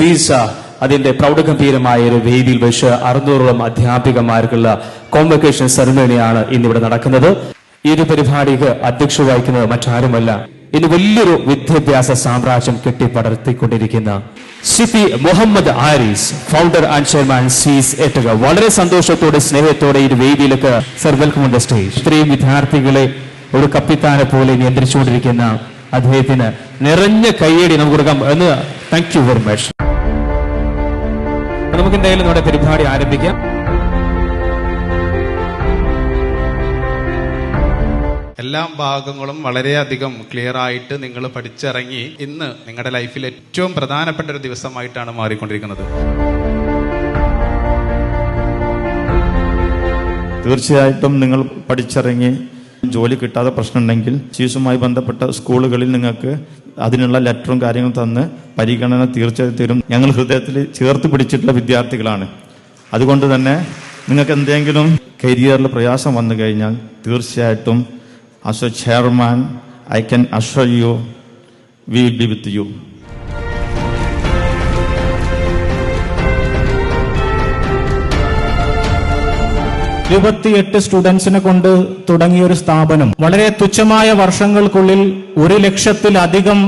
സ്വീസ അതിന്റെ പ്രൗഢഗംഭീരമായ ഒരു വേദിയിൽ വെച്ച് അറുന്നൂറോളം അധ്യാപികമാർക്കുള്ള കോൺവക്കേഷൻ സെറിമണിയാണ് ഇന്നിവിടെ നടക്കുന്നത്. ഈ ഒരു പരിപാടിക്ക് അധ്യക്ഷ വഹിക്കുന്നത് മറ്റാരുമല്ല. ഇന്ന് വലിയൊരു വിദ്യാഭ്യാസ സാമ്രാജ്യം കെട്ടിപ്പടർത്തിക്കൊണ്ടിരിക്കുന്ന സിഫി Muhammad Aris founder and chairman സീസ് എട്ടുക വളരെ സന്തോഷത്തോടെ സ്നേഹത്തോടെ ഈ വേദിയിലേക്ക് sir welcome on the stage ഇത്രയും വിദ്യാർത്ഥികളെ ഒരു കപ്പിത്താനെ പോലെ നിയന്ത്രിച്ചുകൊണ്ടിരിക്കുന്ന അദ്ദേഹത്തിന് നിറഞ്ഞ കയ്യടി നമുക്ക് കൊടുക്കാം എന്ന് താങ്ക് യു വെരി മച്ച് നമുക്ക് എന്തായാലും നമ്മുടെ പരിപാടി ആരംഭിക്കാം. എല്ലാ ഭാഗങ്ങളും വളരെയധികം ക്ലിയർ ആയിട്ട് നിങ്ങൾ പഠിച്ചിറങ്ങി ഇന്ന് നിങ്ങളുടെ ലൈഫിൽ ഏറ്റവും പ്രധാനപ്പെട്ട ഒരു ദിവസമായിട്ടാണ് മാറിക്കൊണ്ടിരിക്കുന്നത്. തീർച്ചയായിട്ടും നിങ്ങൾ പഠിച്ചിറങ്ങി ജോലി കിട്ടാതെ പ്രശ്നമുണ്ടെങ്കിൽ ചീസുമായി ബന്ധപ്പെട്ട സ്കൂളുകളിൽ നിങ്ങൾക്ക് അതിനുള്ള ലെറ്ററും കാര്യങ്ങളും തന്ന് പരിഗണന തീർച്ചയായും തരും. ഞങ്ങൾ ഹൃദയത്തിൽ ചേർത്ത് പിടിച്ചിട്ടുള്ള വിദ്യാർത്ഥികളാണ്. അതുകൊണ്ട് തന്നെ നിങ്ങൾക്ക് എന്തെങ്കിലും കരിയറിൽ പ്രയാസം വന്നു കഴിഞ്ഞാൽ തീർച്ചയായിട്ടും as a chairman I can assure you we be with you ഇരുപത്തിയെട്ട് സ്റ്റുഡൻസിനെ കൊണ്ട് തുടങ്ങിയ ഒരു സ്ഥാപനം. വളരെ തുച്ഛമായ വർഷങ്ങൾക്കുള്ളിൽ ഒരു ലക്ഷത്തിലധികം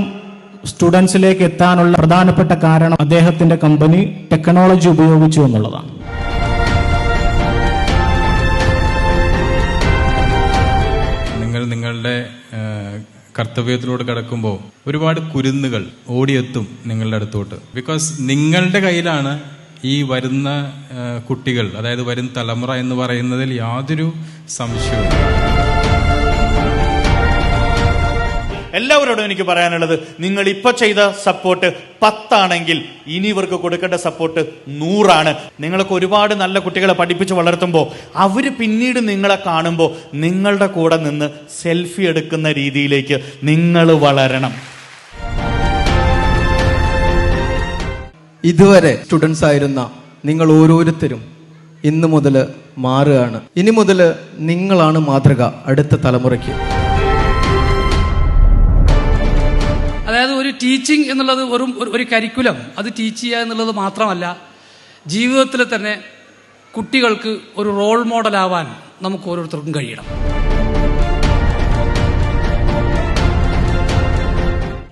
സ്റ്റുഡൻസിലേക്ക് എത്താനുള്ള പ്രധാനപ്പെട്ട കാരണം അദ്ദേഹത്തിന്റെ കമ്പനി ടെക്നോളജി ഉപയോഗിച്ചു എന്നുള്ളതാണ്. നിങ്ങൾ നിങ്ങളുടെ കർത്തവ്യത്തിലൂടെ കിടക്കുമ്പോൾ ഒരുപാട് കുരുന്നുകൾ ഓടിയെത്തും നിങ്ങളുടെ അടുത്തോട്ട്. ബിക്കോസ് നിങ്ങളുടെ കയ്യിലാണ് ഈ വരുന്ന കുട്ടികൾ അതായത് വരും തലമുറ എന്ന് പറയുന്നതിൽ യാതൊരു സംശയവും എല്ലാവരോടും എനിക്ക് പറയാനുള്ളത് നിങ്ങൾ ഇപ്പൊ ചെയ്ത സപ്പോർട്ട് പത്താണെങ്കിൽ ഇനി ഇവർക്ക് കൊടുക്കേണ്ട സപ്പോർട്ട് നൂറാണ്. നിങ്ങൾക്ക് ഒരുപാട് നല്ല കുട്ടികളെ പഠിപ്പിച്ച് വളർത്തുമ്പോൾ അവർ പിന്നീട് നിങ്ങളെ കാണുമ്പോൾ നിങ്ങളുടെ കൂടെ നിന്ന് സെൽഫി എടുക്കുന്ന രീതിയിലേക്ക് നിങ്ങൾ വളരണം. ഇതുവരെ സ്റ്റുഡൻസ് ആയിരുന്ന നിങ്ങൾ ഓരോരുത്തരും ഇന്നു മുതൽ മാറുകയാണ്. ഇനി മുതൽ നിങ്ങളാണ് മാതൃക അടുത്ത തലമുറയ്ക്ക്. അതായത് ഒരു ടീച്ചിങ് എന്നുള്ളത് വെറും ഒരു- കരിക്കുലം അത് ടീച്ച് ചെയ്യുക എന്നുള്ളത് മാത്രമല്ല ജീവിതത്തിൽ തന്നെ കുട്ടികൾക്ക് ഒരു റോൾ മോഡലാവാൻ നമുക്ക് ഓരോരുത്തർക്കും കഴിയണം.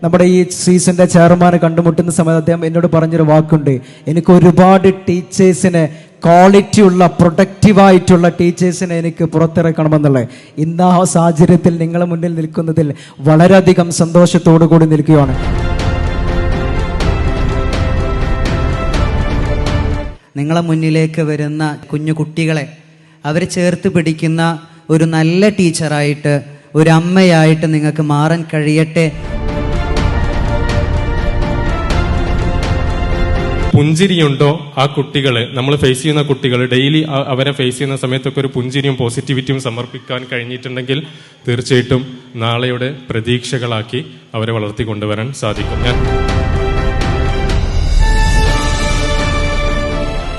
നമ്മുടെ ഈ സീസന്റെ ചെയർമാനെ കണ്ടുമുട്ടുന്ന സമയത്ത് അദ്ദേഹം എന്നോട് പറഞ്ഞൊരു വാക്കുണ്ട്. എനിക്ക് ഒരുപാട് ടീച്ചേഴ്സിനെ ക്വാളിറ്റി ഉള്ള പ്രൊഡക്റ്റീവായിട്ടുള്ള ടീച്ചേഴ്സിനെ എനിക്ക് പുറത്തിറക്കണമെന്നുള്ളത്. ഇന്ന് ആ സാഹചര്യത്തിൽ നിങ്ങൾ മുന്നിൽ നിൽക്കുന്നതിൽ വളരെയധികം സന്തോഷത്തോടു കൂടി നിൽക്കുകയാണ്. നിങ്ങളെ മുന്നിലേക്ക് വരുന്ന കുഞ്ഞു കുട്ടികളെ അവരെ ചേർത്ത് പിടിക്കുന്ന ഒരു നല്ല ടീച്ചറായിട്ട് ഒരു അമ്മയായിട്ട് നിങ്ങൾക്ക് മാറാൻ കഴിയട്ടെ പുഞ്ചിരിയുണ്ടോ ആ കുട്ടികൾ നമ്മൾ ഫേസ് ചെയ്യുന്ന കുട്ടികൾ ഡെയിലി അവരെ ഫേസ് ചെയ്യുന്ന സമയത്തൊക്കെ ഒരു പുഞ്ചിരിയും പോസിറ്റിവിറ്റിയും സമർപ്പിക്കാൻ കഴിഞ്ഞിട്ടുണ്ടെങ്കിൽ തീർച്ചയായിട്ടും നാളെയുടെ പ്രതീക്ഷകളാക്കി അവരെ വളർത്തിക്കൊണ്ടുവരാൻ സാധിക്കും. ഞാൻ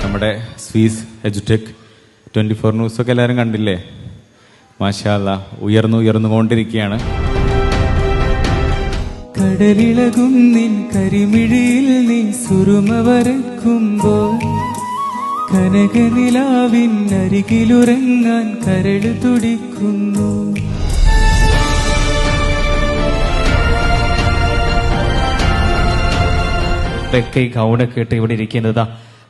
നമ്മുടെ സ്വീസ് എജുടെക് ട്വന്റി ഫോർ ന്യൂസൊക്കെ എല്ലാവരും കണ്ടില്ലേ? മാഷാല്ല ഉയർന്നു ഉയർന്നുകൊണ്ടിരിക്കുകയാണ്. കടലിളകും നിൻ കരിമിഴിയിൽ നീ സുറുമ വരക്കുമ്പോൾ കനകനിലാവിൻ അരികിലുറങ്ങാൻ കരൾ തുടിക്കുന്നു. തെക്കൈ കൗണ കേട്ട് ഇവിടെ ഇരിക്കുന്നത്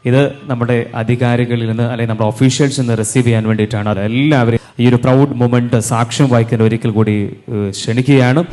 ഇത് നമ്മുടെ അധികാരികളിൽ നിന്ന് അല്ലെങ്കിൽ നമ്മുടെ ഒഫീഷ്യൽസ് നിന്ന് റിസീവ് ചെയ്യാൻ വേണ്ടിയിട്ടാണ്. എല്ലാവരും ഈ ഒരു പ്രൗഡ് മൊമെന്റ് സാക്ഷ്യം വായിക്കാൻ ഒരിക്കൽ കൂടി ക്ഷണിക്കുകയാണ്.